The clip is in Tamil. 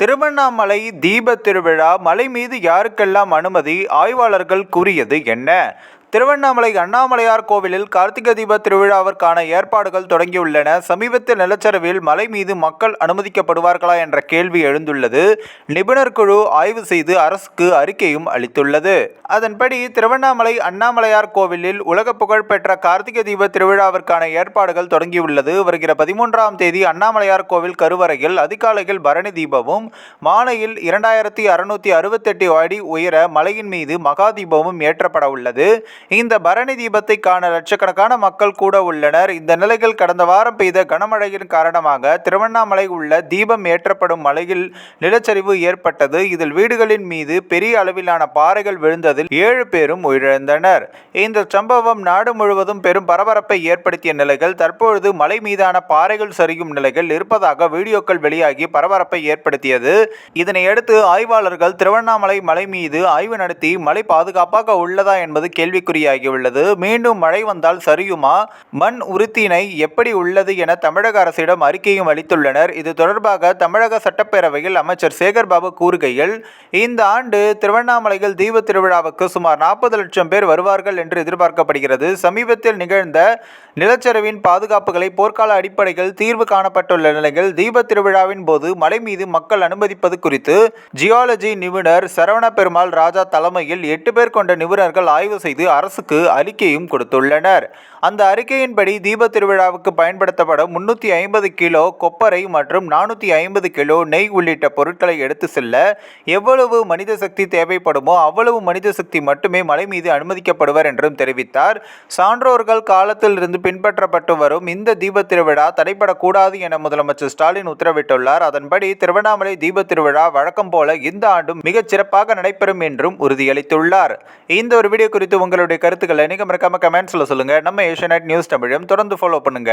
திருவண்ணாமலை தீப திருவிழா மலை மீது யாருக்கெல்லாம் அனுமதி ஆய்வாளர்கள் கூறியது என்ன? திருவண்ணாமலை அண்ணாமலையார் கோவிலில் கார்த்திகை தீப திருவிழாவிற்கான ஏற்பாடுகள் தொடங்கியுள்ளன. சமீபத்தில் நிலச்சரிவில் மலை மீது மக்கள் அனுமதிக்கப்படுவார்களா என்ற கேள்வி எழுந்துள்ளது. நிபுணர் குழு ஆய்வு செய்து அரசுக்கு அறிக்கையும் அளித்துள்ளது. அதன்படி திருவண்ணாமலை அண்ணாமலையார் கோவிலில் உலக புகழ்பெற்ற கார்த்திகை தீப திருவிழாவிற்கான ஏற்பாடுகள் தொடங்கியுள்ளது. வருகிற பதிமூன்றாம் தேதி அண்ணாமலையார் கோவில் கருவறையில் அதிகாலையில் பரணி தீபமும் மாலையில் இரண்டாயிரத்தி அறுநூத்தி அறுபத்தெட்டு அடி உயர மலையின் மீது மகா தீபமும் ஏற்றப்பட உள்ளது இந்த பரணி தீபத்தை காண லட்சக்கணக்கான மக்கள் கூட உள்ளனர். இந்த நிலையில் கடந்த வாரம் பெய்த கனமழையின் காரணமாக திருவண்ணாமலை உள்ள தீபம் ஏற்றப்படும் மலையில் நிலச்சரிவு ஏற்பட்டது. இதில் வீடுகளின் மீது பெரிய அளவிலான பாறைகள் விழுந்ததில் ஏழு பேரும் உயிரிழந்தனர். இந்த சம்பவம் நாடு முழுவதும் பெரும் பரபரப்பை ஏற்படுத்திய நிலையில் தற்பொழுது மலை மீதான பாறைகள் சரியும் நிலைகள் இருப்பதாக வீடியோக்கள் வெளியாகி பரபரப்பை ஏற்படுத்தியது. இதனையடுத்து ஆய்வாளர்கள் திருவண்ணாமலை மலை மீது ஆய்வு நடத்தி மலை பாதுகாப்பாக உள்ளதா என்பது கேள்விக்கு கேள்விக்குறியாகியுள்ளது மீண்டும் மழை வந்தால் சரியுமா? மண் உறுத்தினை எப்படி உள்ளது என தமிழக அரசிடம் அறிக்கையும் அளித்துள்ளனர். இது தொடர்பாக தமிழக சட்டப்பேரவையில் அமைச்சர் சேகர்பாபு கூறுகையில் இந்த ஆண்டு திருவண்ணாமலையில் தீப திருவிழாவுக்கு சுமார் நாற்பது லட்சம் பேர் வருவார்கள் என்று எதிர்பார்க்கப்படுகிறது. சமீபத்தில் நிகழ்ந்த நிலச்சரிவின் பாதுகாப்புகளை போர்க்கால அடிப்படையில் தீர்வு காணப்பட்டுள்ள நிலையில் தீப திருவிழாவின் போது மலை மீது மக்கள் அனுமதிப்பது குறித்து ஜியாலஜி நிபுணர் சரவண பெருமாள் ராஜா தலைமையில் எட்டு பேர் கொண்ட நிபுணர்கள் ஆய்வு செய்து அரசுக்கு அறிக்கையும் கொடுத்துள்ளனர். அந்த அறிக்கையின்படி தீப திருவிழாவுக்கு பயன்படுத்தப்படும் முன்னூற்றி ஐம்பது கிலோ கொப்பரை மற்றும் நானூற்றி ஐம்பது கிலோ நெய் உள்ளிட்ட பொருட்களை எடுத்து செல்ல எவ்வளவு மனித சக்தி தேவைப்படுமோ அவ்வளவு மனித சக்தி மட்டுமே மலை மீது அனுமதிக்கப்படுவர் என்றும் தெரிவித்தார். சான்றோர்கள் காலத்தில் இருந்து பின்பற்றப்பட்டு வரும் இந்த தீப திருவிழா தடைபடக்கூடாது என முதலமைச்சர் ஸ்டாலின் உத்தரவிட்டுள்ளார். அதன்படி திருவண்ணாமலை தீப திருவிழா வழக்கம் போல இந்த ஆண்டும் மிகச் சிறப்பாக நடைபெறும் என்றும் உறுதியளித்துள்ளார். இந்த ஒரு வீடியோ குறித்து உங்களுடைய கருத்துக்களை நீங்க மறக்காம கமெண்ட்ஸ்ல சொல்லுங்க. நம்ம ஏஷியநெட் நியூஸ் தமிழும் தொடர்ந்து ஃபாலோ பண்ணுங்க.